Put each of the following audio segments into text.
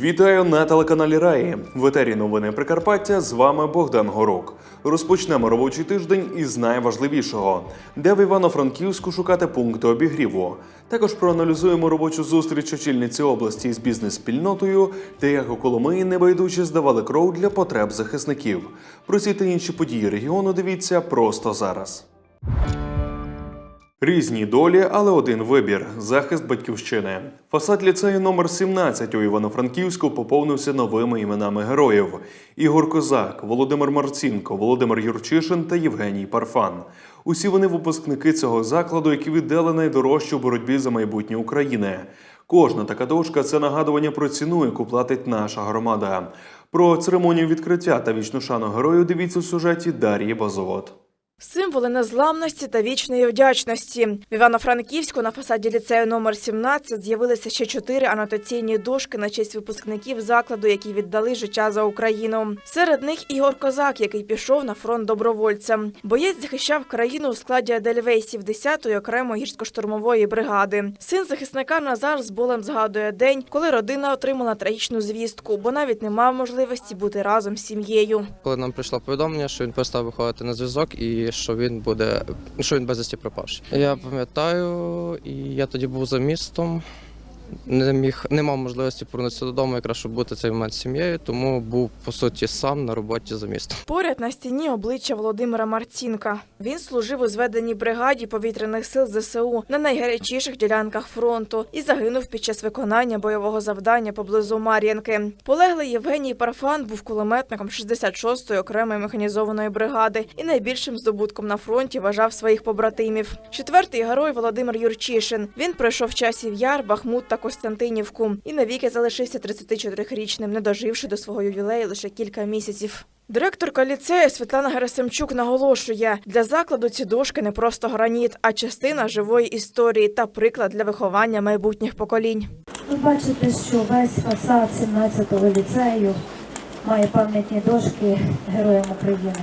Вітаю на телеканалі Раї. В етері новини Прикарпаття. З вами Богдан Горук. Розпочнемо робочий тиждень із найважливішого, де в Івано-Франківську шукати пункти обігріву. Також проаналізуємо робочу зустріч очільниці області з бізнес-спільнотою, де як у Коломиї небайдужі здавали кров для потреб захисників. Про ці та інші події регіону дивіться просто зараз. Різні долі, але один вибір захист батьківщини. Фасад ліцею номер 17 у Івано-Франківську поповнився новими іменами героїв: Ігор Козак, Володимир Марцінко, Володимир Юрчишин та Євгеній Парфан. Усі вони випускники цього закладу, які віддали найдорожче у боротьбі за майбутнє України. Кожна така дошка це нагадування про ціну, яку платить наша громада. Про церемонію відкриття та вічну шану герою дивіться у сюжеті Дар'ї Базовод. Символи незламності та вічної вдячності. В Івано-Франківську на фасаді ліцею номер 17 з'явилися ще чотири анотаційні дошки на честь випускників закладу, які віддали життя за Україну. Серед них Ігор Козак, який пішов на фронт добровольцем. Боєць захищав країну у складі Едельвейсів 10-ї окремої гірсько-штурмової бригади. Син захисника Назар з болем згадує день, коли родина отримала трагічну звістку, бо навіть не мав можливості бути разом з сім'єю. Коли нам прийшло повідомлення, що він перестав виходити на зв'язок і що він буде, що він безвісті пропавший. Я пам'ятаю, і я тоді був за містом. Не міг, не мав можливості повернутися додому, якраз щоб бути цей момент з сім'єю, тому був по суті сам на роботі за містом. Поряд на стіні обличчя Володимира Марцінка. Він служив у зведеній бригаді повітряних сил ЗСУ на найгарячіших ділянках фронту і загинув під час виконання бойового завдання поблизу Мар'їнки. Полеглий Євгеній Парфан був кулеметником 66-ї окремої механізованої бригади і найбільшим здобутком на фронті вважав своїх побратимів. Четвертий герой Володимир Юрчишин. Він пройшов часів Яр, Бахмут та Костянтинівку і навіки залишився 34-річним, не доживши до свого ювілею лише кілька місяців. Директорка ліцею Світлана Герасимчук наголошує, для закладу ці дошки не просто граніт, а частина живої історії та приклад для виховання майбутніх поколінь. Ви бачите, що весь фасад 17-го ліцею має пам'ятні дошки героям України.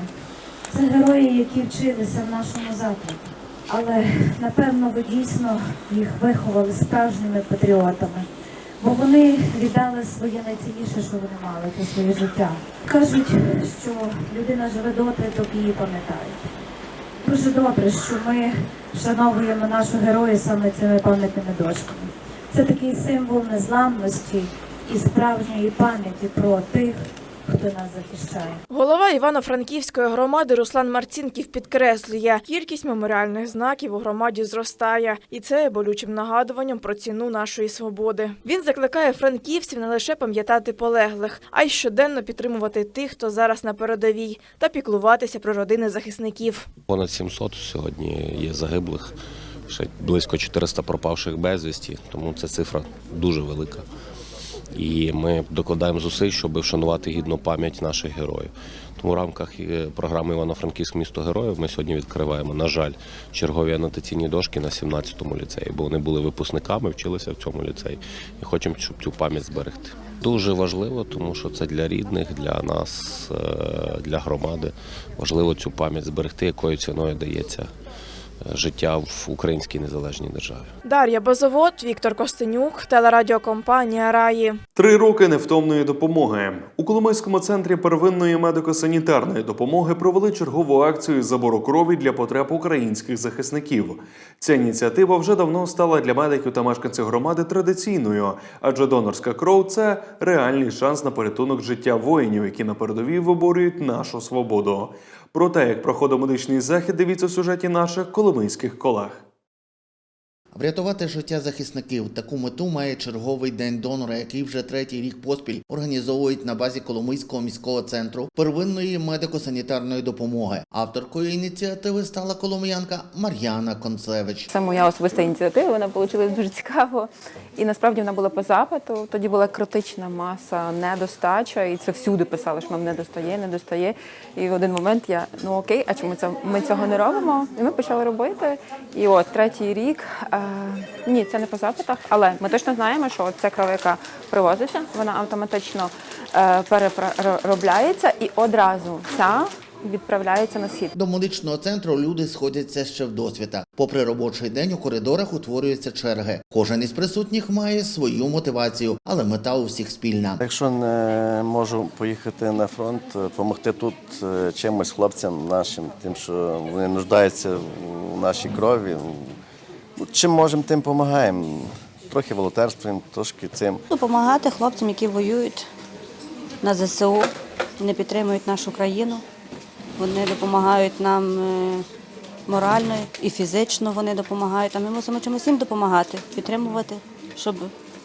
Це герої, які вчилися в нашому закладі. Але напевно ви дійсно їх виховали справжніми патріотами, бо вони віддали своє найцінніше, що вони мали, це своє життя. Кажуть, що людина живе доти, доки її пам'ятають. Дуже добре, що ми вшановуємо нашу герою саме цими пам'ятними дошками. Це такий символ незламності і справжньої пам'яті про тих, хто нас захищає. Голова Івано-Франківської громади Руслан Марцінків підкреслює, кількість меморіальних знаків у громаді зростає, і це є болючим нагадуванням про ціну нашої свободи. Він закликає франківців не лише пам'ятати полеглих, а й щоденно підтримувати тих, хто зараз на передовій, та піклуватися про родини захисників. Понад 700 сьогодні є загиблих, ще близько 400 пропавших безвісті, тому ця цифра дуже велика. І ми докладаємо зусиль, щоб вшанувати гідну пам'ять наших героїв. Тому в рамках е, програми Івано-Франківськ місто героїв ми сьогодні відкриваємо, на жаль, чергові анотаційні дошки на 17-му ліцеї, бо вони були випускниками, вчилися в цьому ліцеї і хочемо, щоб цю пам'ять зберегти. Дуже важливо, тому що це для рідних, для нас, е, для громади. Важливо цю пам'ять зберегти, якою ціною дається життя в українській незалежній державі. Дар'я Базовод, Віктор Костенюк, телерадіокомпанія Раї. Три роки невтомної допомоги у Коломийському центрі первинної медико-санітарної допомоги провели чергову акцію забору крові для потреб українських захисників. Ця ініціатива вже давно стала для медиків та мешканців громади традиційною, адже донорська кров це реальний шанс на порятунок життя воїнів, які на передовій виборюють нашу свободу. Про те, як проходив медичний захід, дивіться у сюжеті наших коломийських колег. Врятувати життя захисників таку мету має черговий день донора, який вже третій рік поспіль організовують на базі Коломийського міського центру первинної медико-санітарної допомоги. Авторкою ініціативи стала коломиянка Мар'яна Концевич. Це моя особиста ініціатива. Вона вийшла дуже цікаво. І насправді вона була по запиту. Тоді була критична маса недостача, і це всюди писали, що нам не достає, не достає. І в один момент я ну окей, а чому це ми цього не робимо? І ми почали робити. І от третій рік. Е, ні, це не по запитах, але ми точно знаємо, що ця кров, яка привозиться, вона автоматично е, переробляється і одразу ця відправляються на схід. До медичного центру люди сходяться ще в досвіта. Попри робочий день у коридорах утворюються черги. Кожен із присутніх має свою мотивацію, але мета у всіх спільна. Якщо не можу поїхати на фронт, допомогти тут е, чимось хлопцям нашим, тим, що вони нуждаються в нашій крові. Ну, Чим можемо, тим допомагаємо. Трохи волонтерствуємо, трошки цим. Допомагати хлопцям, які воюють на ЗСУ, вони підтримують нашу країну, вони допомагають нам е, морально і фізично вони допомагають. А ми мусимо чимось їм допомагати, підтримувати, щоб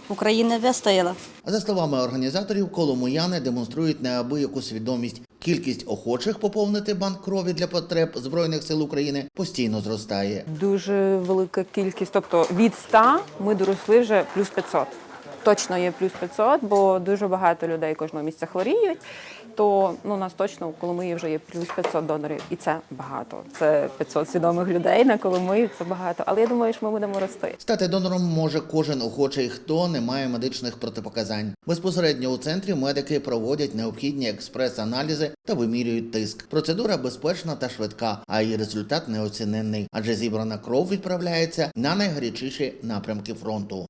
Україна вистояла. За словами організаторів, коломияни демонструють неабияку свідомість. Кількість охочих поповнити банк крові для потреб збройних сил України постійно зростає. Дуже велика кількість. Тобто від 100 ми доросли вже плюс 500. Точно є плюс 500, бо дуже багато людей кожного місця хворіють. То ну, нас точно у Коломиї вже є плюс 500 донорів. І це багато. Це 500 свідомих людей на Коломиї, це багато. Але я думаю, що ми будемо рости. Стати донором може кожен охочий, хто не має медичних протипоказань. Безпосередньо у центрі медики проводять необхідні експрес-аналізи та вимірюють тиск. Процедура безпечна та швидка, а її результат неоціненний, адже зібрана кров відправляється на найгарячіші напрямки фронту.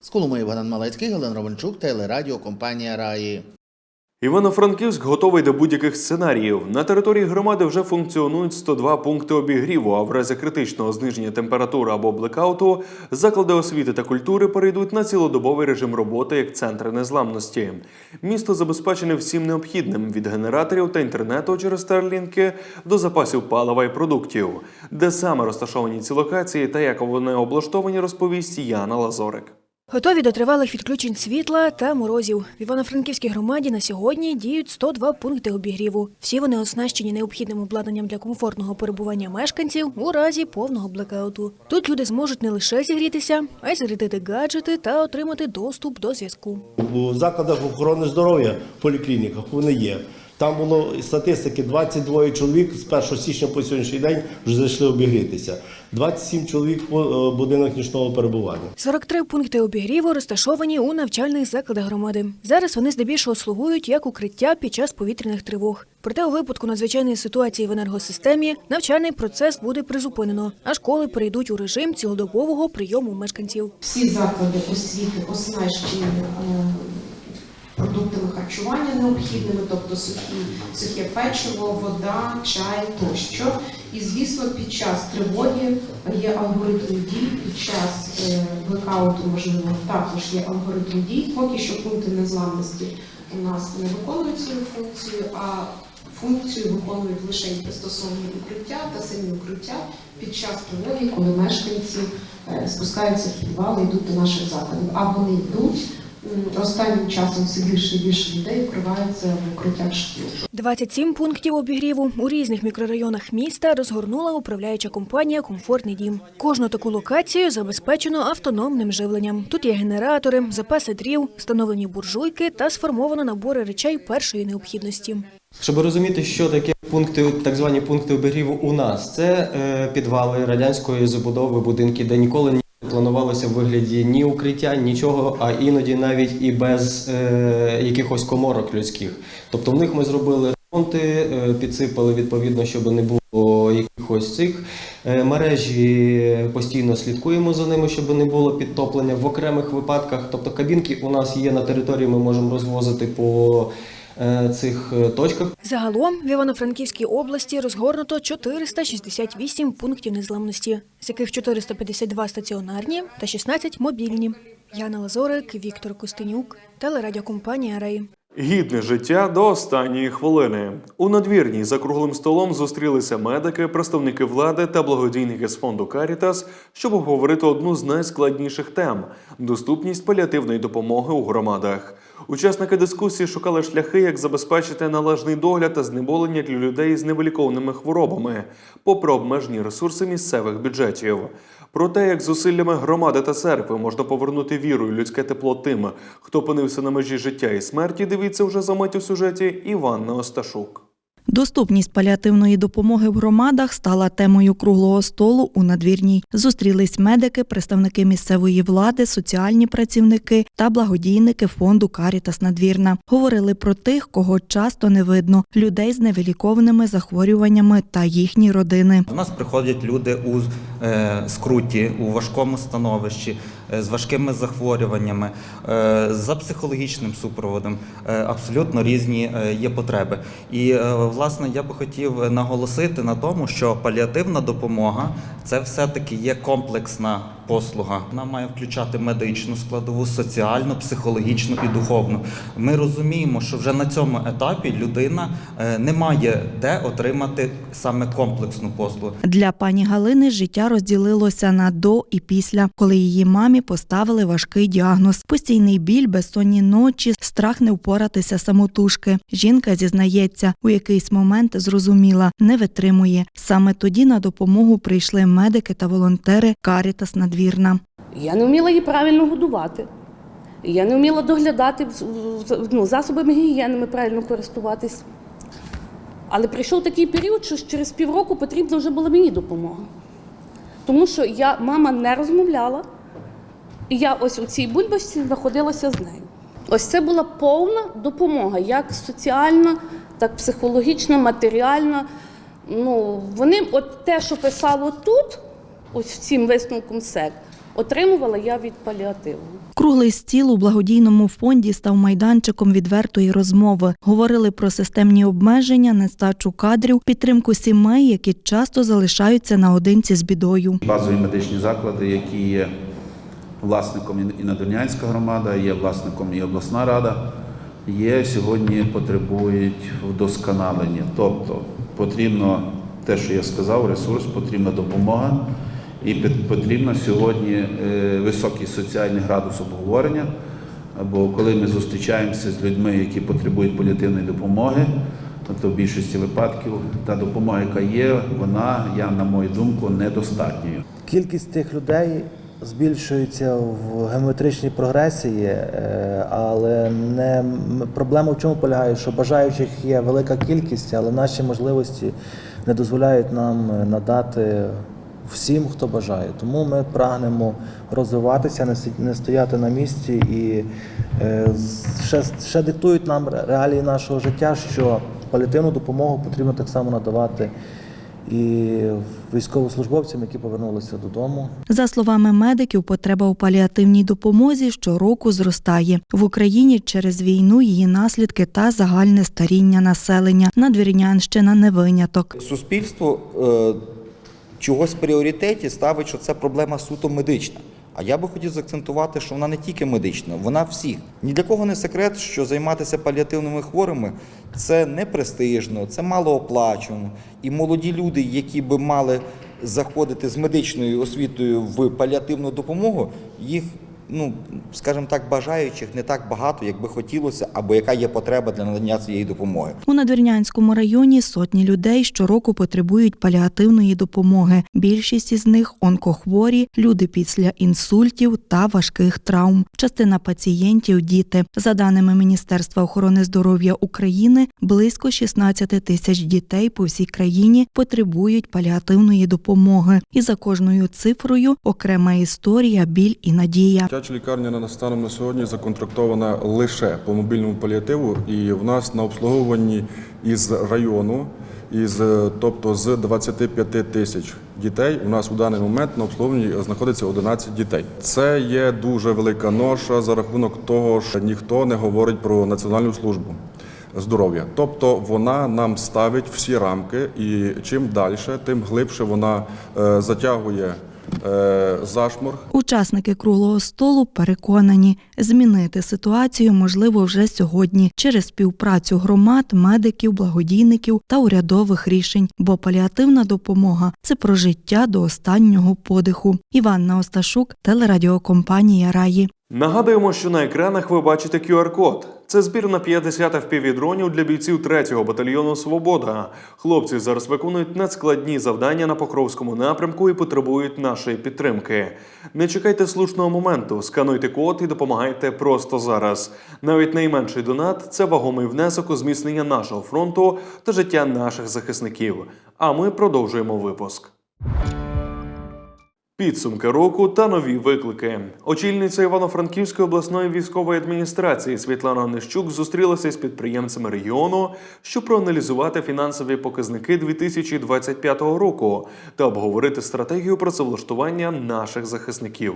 З Коломиї Богдан Малецький, Галин Ровенчук, телерадіокомпанія Раї. Івано-Франківськ готовий до будь-яких сценаріїв. На території громади вже функціонують 102 пункти обігріву. А в разі критичного зниження температури або блекауту заклади освіти та культури перейдуть на цілодобовий режим роботи як центри незламності. Місто забезпечене всім необхідним від генераторів та інтернету через старлінки до запасів палива і продуктів. Де саме розташовані ці локації та як вони облаштовані, розповість Яна Лазорик. Готові до тривалих відключень світла та морозів. В Івано-Франківській громаді на сьогодні діють 102 пункти обігріву. Всі вони оснащені необхідним обладнанням для комфортного перебування мешканців у разі повного блекауту. Тут люди зможуть не лише зігрітися, а й зарядити гаджети та отримати доступ до зв'язку. У закладах охорони здоров'я, поліклініках вони є. Там було статистики 22 чоловік з 1 січня по сьогоднішній день вже зайшли обігрітися. 27 чоловік по е, будинок нічного перебування. 43 пункти обігріву розташовані у навчальних закладах громади. Зараз вони здебільшого слугують як укриття під час повітряних тривог. Проте у випадку надзвичайної ситуації в енергосистемі навчальний процес буде призупинено, а школи перейдуть у режим цілодобового прийому мешканців. Всі заклади освіти оснащені е, продуктами харчування необхідними, тобто сухі, сухе печиво, вода, чай тощо. І звісно, під час тривоги є алгоритм дій, під час е, блекауту, можливо, також є алгоритм дій. Поки що пункти незламності у нас не виконують свою функцію, а функцію виконують лише пристосовані укриття та самі укриття під час тривоги, коли мешканці е, спускаються в підвал і йдуть до наших закладів. А вони йдуть останнім часом все більше і більше людей вкриваються в укриттях шкіл. 27 пунктів обігріву у різних мікрорайонах міста розгорнула управляюча компанія Комфортний дім. Кожну таку локацію забезпечено автономним живленням. Тут є генератори, запаси дрів, встановлені буржуйки та сформовано набори речей першої необхідності. Щоб розуміти, що таке пункти, так звані пункти обігріву у нас, це е, підвали радянської забудови, будинки, де ніколи не планувалося в вигляді ні укриття, нічого, а іноді навіть і без е, якихось коморок людських. Тобто в них ми зробили ремонти, е, підсипали відповідно, щоб не було якихось цих е, мережі. Постійно слідкуємо за ними, щоб не було підтоплення в окремих випадках. Тобто кабінки у нас є на території, ми можемо розвозити по цих е, точках. Загалом в Івано-Франківській області розгорнуто 468 пунктів незламності, з яких 452 стаціонарні та 16 мобільні. Яна Лазорик, Віктор Костенюк, телерадіокомпанія Рей. Гідне життя до останньої хвилини. У надвірній за круглим столом зустрілися медики, представники влади та благодійники з фонду Карітас, щоб обговорити одну з найскладніших тем доступність паліативної допомоги у громадах. Учасники дискусії шукали шляхи, як забезпечити належний догляд та знеболення для людей з невилікованими хворобами, попри обмежені ресурси місцевих бюджетів. Про те, як зусиллями громади та церкви можна повернути віру і людське тепло тим, хто опинився на межі життя і смерті, дивіться вже за мить у сюжеті Іван Осташук. Доступність паліативної допомоги в громадах стала темою круглого столу у надвірній. Зустрілись медики, представники місцевої влади, соціальні працівники та благодійники фонду Карітас Надвірна. Говорили про тих, кого часто не видно людей з невилікованими захворюваннями та їхні родини. До нас приходять люди у е, скруті, у важкому становищі, з важкими захворюваннями, е, за психологічним супроводом. Е, абсолютно різні е, є потреби. І е, власне я би хотів наголосити на тому, що паліативна допомога це все-таки є комплексна послуга. Вона має включати медичну складову, соціальну, психологічну і духовну. Ми розуміємо, що вже на цьому етапі людина е, не має де отримати саме комплексну послугу. Для пані Галини життя розділилося на до і після, коли її мамі поставили важкий діагноз: постійний біль, безсонні ночі, страх не впоратися самотужки. Жінка зізнається, у якийсь момент зрозуміла, не витримує. Саме тоді на допомогу прийшли медики та волонтери Карітас Надвірна. Я не вміла її правильно годувати. Я не вміла доглядати ну, засобами гігієнами правильно користуватись. Але прийшов такий період, що через півроку потрібна вже була мені допомога. Тому що я, мама не розмовляла, і я ось у цій бульбашці знаходилася з нею. Ось це була повна допомога, як соціальна, так психологічна, матеріальна. Ну, вони, от те, що писало тут, ось цим висновком СЕК, отримувала я від паліативу. Круглий стіл у благодійному фонді став майданчиком відвертої розмови. Говорили про системні обмеження, нестачу кадрів, підтримку сімей, які часто залишаються наодинці з бідою. Базові медичні заклади, які є власником і Надвірнянська громада, є власником і обласна рада, є сьогодні потребують вдосконалення. Тобто потрібно те, що я сказав, ресурс, потрібна допомога. І потрібно сьогодні е, високий соціальний градус обговорення. Бо коли ми зустрічаємося з людьми, які потребують паліативної допомоги, то в більшості випадків та допомога, яка є, вона, я на мою думку, недостатньою. Кількість тих людей збільшується в геометричній прогресії, е, але не проблема в чому полягає, що бажаючих є велика кількість, але наші можливості не дозволяють нам надати всім, хто бажає. Тому ми прагнемо розвиватися, не стояти на місці і е, ще, ще диктують нам реалії нашого життя, що паліативну допомогу потрібно так само надавати і військовослужбовцям, які повернулися додому. За словами медиків, потреба у паліативній допомозі щороку зростає. В Україні через війну її наслідки та загальне старіння населення. Надвірнянщина не виняток. Суспільство е, чогось в пріоритеті ставить, що це проблема суто медична. А я би хотів заакцентувати, що вона не тільки медична, вона всіх. Ні для кого не секрет, що займатися паліативними хворими це не престижно, це малооплачувано. І молоді люди, які би мали заходити з медичною освітою в паліативну допомогу, їх, ну скажімо так, бажаючих не так багато, як би хотілося, або яка є потреба для надання цієї допомоги. У Надвірнянському районі сотні людей щороку потребують паліативної допомоги. Більшість із них онкохворі, люди після інсультів та важких травм. Частина пацієнтів діти. За даними Міністерства охорони здоров'я України, близько 16 тисяч дітей по всій країні потребують паліативної допомоги. І за кожною цифрою окрема історія, біль і надія. Дитяча лікарня на станом на сьогодні законтрактована лише по мобільному паліативу, і в нас на обслуговуванні із району, із, е, тобто з 25 тисяч дітей, у нас у даний момент на обслуговуванні знаходиться 11 дітей. Це є дуже велика ноша за рахунок того, що ніхто не говорить про національну службу. Здоров'я, тобто вона нам ставить всі рамки, і чим далі, тим глибше вона е, затягує зашморг, Учасники круглого столу переконані, змінити ситуацію можливо вже сьогодні через співпрацю громад, медиків, благодійників та урядових рішень, бо паліативна допомога це про життя до останнього подиху. Іванна Осташук, телерадіокомпанія Раї. Нагадуємо, що на екранах ви бачите QR-код. Це збір на 50 FPV-дронів для бійців 3-го батальйону Свобода. Хлопці зараз виконують надскладні завдання на Покровському напрямку і потребують нашої підтримки. Не чекайте слушного моменту, скануйте код і допомагайте просто зараз. Навіть найменший донат це вагомий внесок у зміцнення нашого фронту та життя наших захисників. А ми продовжуємо випуск. Підсумки року та нові виклики. Очільниця Івано-Франківської обласної військової адміністрації Світлана Нищук зустрілася з підприємцями регіону, щоб проаналізувати фінансові показники 2025 року та обговорити стратегію працевлаштування наших захисників.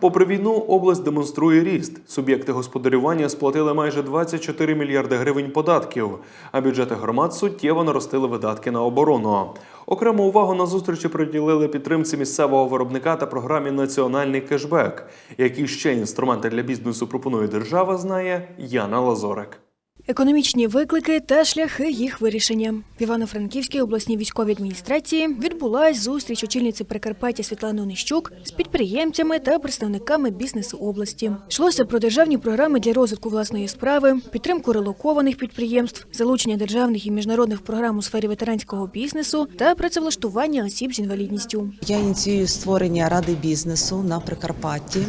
Попри війну, область демонструє ріст. Суб'єкти господарювання сплатили майже 24 мільярди гривень податків, а бюджети громад суттєво наростили видатки на оборону. Окрему увагу на зустрічі приділили підтримці місцевого виробника та програмі Національний кешбек. Які ще інструменти для бізнесу пропонує держава, знає Яна Лазорик. Економічні виклики та шляхи їх вирішення. В Івано-Франківській обласній військовій адміністрації відбулась зустріч очільниці Прикарпаття Світлани Онищук з підприємцями та представниками бізнесу області. Йшлося про державні програми для розвитку власної справи, підтримку релокованих підприємств, залучення державних і міжнародних програм у сфері ветеранського бізнесу та працевлаштування осіб з інвалідністю. Я ініціюю створення ради бізнесу на Прикарпатті.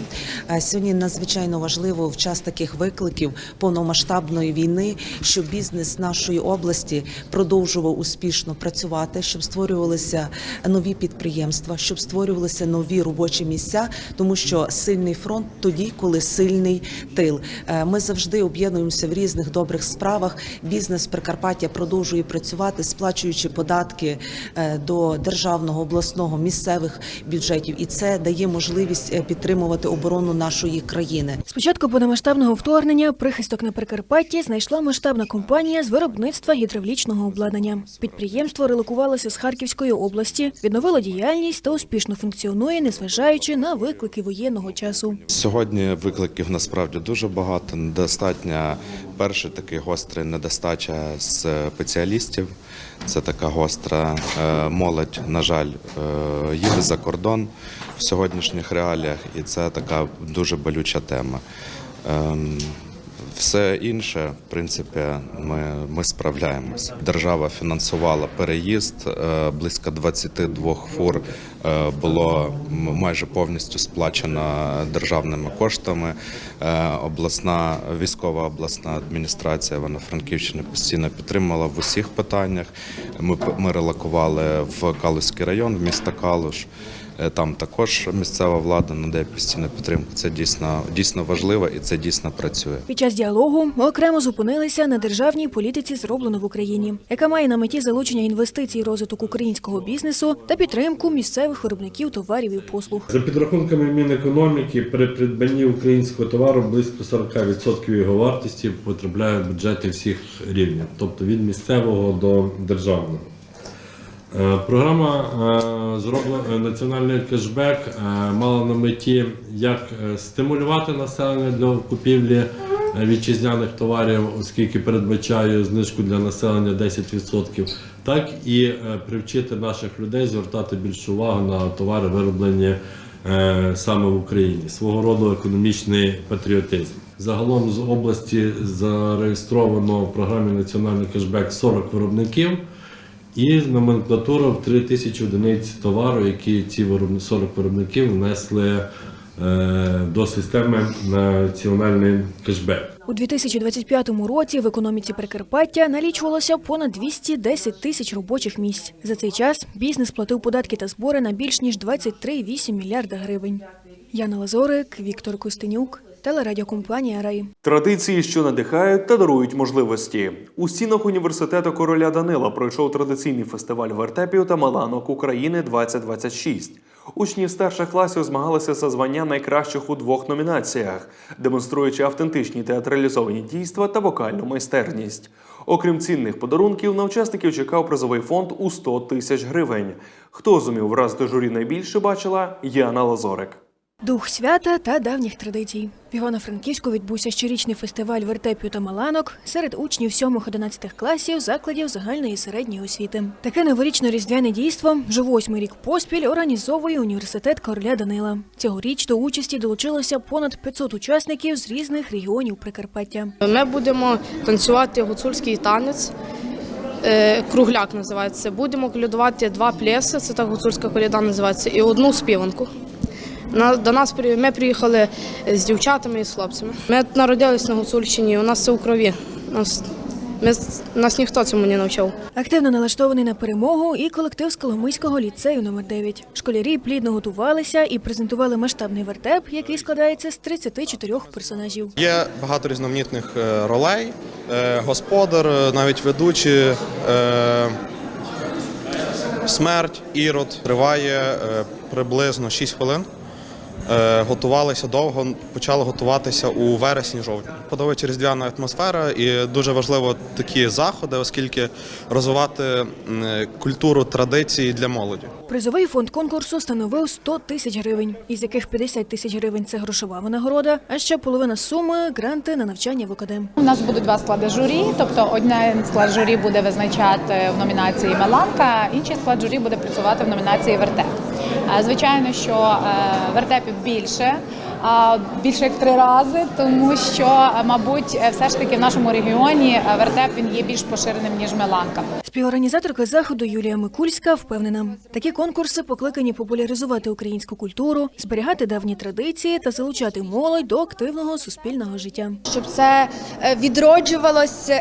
Е, Сьогодні надзвичайно важливо в час таких викликів повномасштабної війни, щоб бізнес нашої області продовжував успішно працювати, щоб створювалися нові підприємства, щоб створювалися нові робочі місця, тому що сильний фронт тоді, коли сильний тил. Е, Ми завжди об'єднуємося в різних добрих справах. Бізнес Прикарпаття продовжує працювати, сплачуючи податки е, до державного, обласного, місцевих бюджетів, і це дає можливість е, підтримувати оборону нашої країни. Спочатку повномасштабного вторгнення прихисток на Прикарпатті знайшла масштабна компанія з виробництва гідравлічного обладнання. Підприємство релокувалося з Харківської області, відновило діяльність та успішно функціонує, незважаючи на виклики воєнного часу. Сьогодні викликів насправді дуже багато. Недостатня перший такий гострий недостача спеціалістів. Це така гостра е, молодь, на жаль, е, їде за кордон в сьогоднішніх реаліях, і це така дуже болюча тема. Все інше, в принципі, ми, ми справляємось. Держава фінансувала переїзд. е, Близько 22 фур е, було майже повністю сплачено державними коштами. Е, Обласна військова обласна адміністрація Івано-Франківщини постійно підтримала в усіх питаннях. Ми, ми релокували в Калузький район, в місто Калуш. Е, Там також місцева влада надає постійну підтримку. Це дійсно дійсно важливо і це дійсно працює. Під час діалогу ми окремо зупинилися на державній політиці зроблено в Україні, яка має на меті залучення інвестицій, розвиток українського бізнесу та підтримку місцевих виробників товарів і послуг. За підрахунками Мінекономіки, при придбанні українського товару близько 40% його вартості потрапляє в бюджети всіх рівнів, тобто від місцевого до державного. Е, Програма е, зроблена національний кешбек е, мала на меті як е, стимулювати населення для купівлі е, вітчизняних товарів, оскільки передбачає знижку для населення 10%, так і е, привчити наших людей звертати більшу увагу на товари, вироблені е, саме в Україні, свого роду економічний патріотизм. Загалом з області зареєстровано в програмі Національний кешбек 40 виробників. І номенклатура в 3 тисячі одиниць товару, які ці виробни- 40 виробників внесли е, до системи національний кешбек. У 2025 році в економіці Прикарпаття налічувалося понад 210 тисяч робочих місць. За цей час бізнес платив податки та збори на більш ніж 23,8 мільярда гривень. Яна Лазорик, Віктор Костенюк, телерадіокомпанія Рай. Традиції, що надихають та дарують можливості. У стінах університету короля Данила пройшов традиційний фестиваль вертепів та маланок України 2026. Учні старших класів змагалися за звання найкращих у двох номінаціях, демонструючи автентичні театралізовані дійства та вокальну майстерність. Окрім цінних подарунків, на учасників чекав призовий фонд у 100 тисяч гривень. Хто зумів вразити журі найбільше, бачила Яна Лазорик. Дух свята та давніх традицій. В Івано-Франківську відбувся щорічний фестиваль вертепів та маланок серед учнів 7-11 класів закладів загальної і середньої освіти. Таке новорічно-різдвяне дійство вже восьмий рік поспіль організовує університет короля Данила. Цьогоріч до участі долучилося понад 500 учасників з різних регіонів Прикарпаття. Ми будемо танцювати гуцульський танець. е, Кругляк називається. Будемо колядувати два плеси, це так гуцульська коляда називається, і одну співанку. На- До нас при- ми приїхали з дівчатами і з хлопцями. Ми народились на Гуцульщині, у нас це у крові. Нас, ми, нас ніхто цьому не навчав. Активно налаштований на перемогу і колектив з Коломийського ліцею номер 9 Школярі плідно готувалися і презентували масштабний вертеп, який складається з 34 персонажів. Є багато різноманітних е, ролей, е, господар, е, навіть ведучі, смерть, ірод. Триває приблизно 6 хвилин. Е, Готувалися довго, почали готуватися у вересні-жовтні. Подобається різдвяна атмосфера і дуже важливо такі заходи, оскільки розвивати культуру традиції для молоді. Призовий фонд конкурсу становив 100 тисяч гривень, із яких 50 тисяч гривень це грошова винагорода, а ще половина суми гранти на навчання в академ. У нас будуть два склади журі, тобто один склад журі буде визначати в номінації Меланка, інший склад журі буде працювати в номінації Вертеп. Е, Звичайно, що е, вертепів більше, а більше як три рази, тому що, е, мабуть, все ж таки в нашому регіоні вертеп він є більш поширеним ніж Меланка. Співорганізаторка заходу Юлія Микульська впевнена, такі конкурси покликані популяризувати українську культуру, зберігати давні традиції та залучати молодь до активного суспільного життя. щоб це відроджувалось,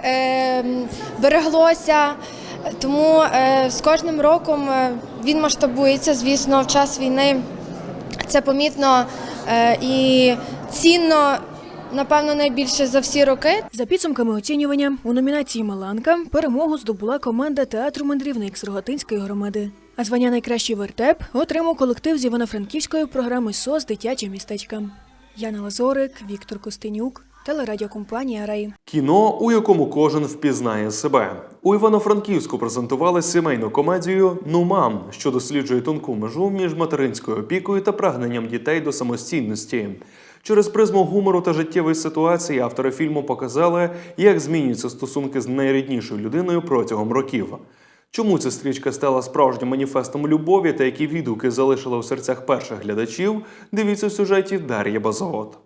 береглося. Тому е, з кожним роком е, він масштабується, звісно, в час війни. Це помітно е, і цінно, напевно, найбільше за всі роки. За підсумками оцінювання у номінації Маланка перемогу здобула команда театру мандрівник з громади. А звання найкращий вертеп отримав колектив з Івано-Франківської програми СОС Дитяче містечка. Яна Лазорик, Віктор Костенюк, телерадіокомпанія Рай. Кіно, у якому кожен впізнає себе. У Івано-Франківську презентували сімейну комедію Ну мам, що досліджує тонку межу між материнською опікою та прагненням дітей до самостійності. Через призму гумору та життєвої ситуації автори фільму показали, як змінюються стосунки з найріднішою людиною протягом років. Чому ця стрічка стала справжнім маніфестом любові та які відгуки залишила у серцях перших глядачів, дивіться в сюжеті Дар'я Базовод.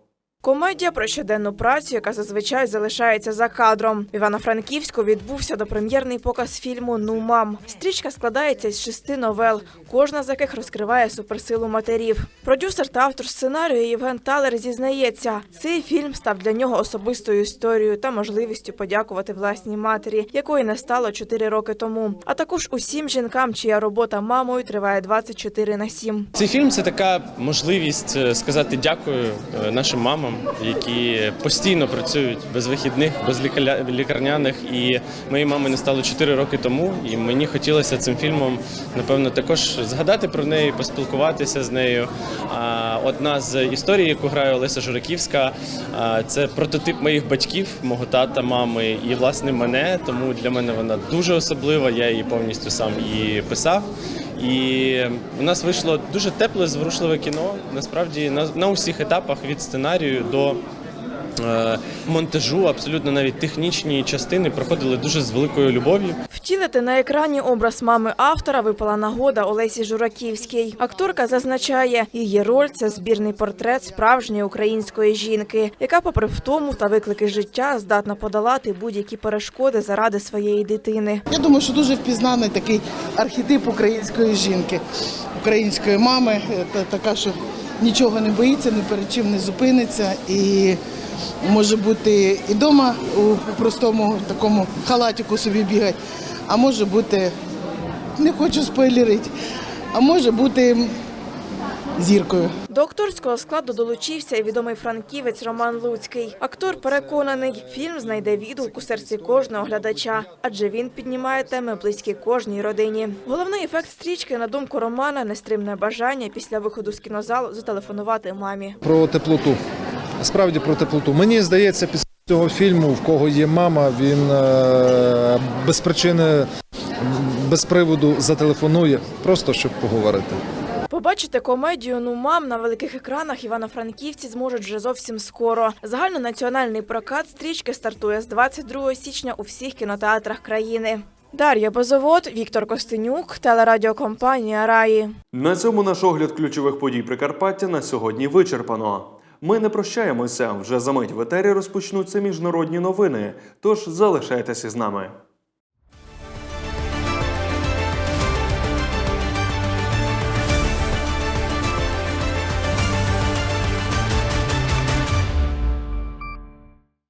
Комедія про щоденну працю, яка зазвичай залишається за кадром. В Івано-Франківську відбувся допрем'єрний показ фільму Ну мам. Стрічка складається із шести новел, кожна з яких розкриває суперсилу матерів. Продюсер та автор сценарію Євген Талер зізнається, цей фільм став для нього особистою історією та можливістю подякувати власній матері, якої не стало 4 роки тому. А також усім жінкам, чия робота мамою триває 24 на 7. Цей фільм це така можливість е, сказати дякую е, нашим мамам, які постійно працюють без вихідних, без лікарняних. І моїй мами не стало 4 роки тому. І мені хотілося цим фільмом, напевно, також згадати про неї, поспілкуватися з нею. А одна з історій, яку грає Олеся Жураківська, це прототип моїх батьків, мого тата, мами і власне мене. Тому для мене вона дуже особлива. Я її повністю сам і писав. І у нас вийшло дуже тепле, зворушливе кіно. Насправді на, на усіх етапах від сценарію до монтажу, абсолютно навіть технічні частини проходили дуже з великою любов'ю. Втілити на екрані образ мами автора випала нагода Олесі Жураківській. Акторка зазначає, її роль це збірний портрет справжньої української жінки, яка, попри втому та виклики життя, здатна подолати будь-які перешкоди заради своєї дитини. Я думаю, що дуже впізнаний такий архетип української жінки, української мами, е, та- така, що нічого не боїться, ні перед чим не зупиниться і може бути і вдома у простому такому халатику собі бігати, а може бути, не хочу спойлерити, а може бути зіркою. До акторського складу долучився і відомий франківець Роман Луцький. Актор переконаний, фільм знайде відгук у серці кожного глядача, адже він піднімає теми близькі кожній родині. Головний ефект стрічки, на думку Романа, нестримне бажання після виходу з кінозалу зателефонувати мамі. Про теплоту. Справді про теплоту. Мені здається, після цього фільму, в кого є мама, він е, без причини, без приводу зателефонує, просто щоб поговорити. Побачити комедію «Ну мам» на великих екранах івано-франківці зможуть вже зовсім скоро. Загальнонаціональний прокат стрічки стартує з 22 січня у всіх кінотеатрах країни. Дар'я Бозовод, Віктор Костенюк, телерадіокомпанія Раї. На цьому наш огляд ключових подій Прикарпаття на сьогодні вичерпано. Ми не прощаємося. Вже за мить в етері розпочнуться міжнародні новини. Тож залишайтеся з нами.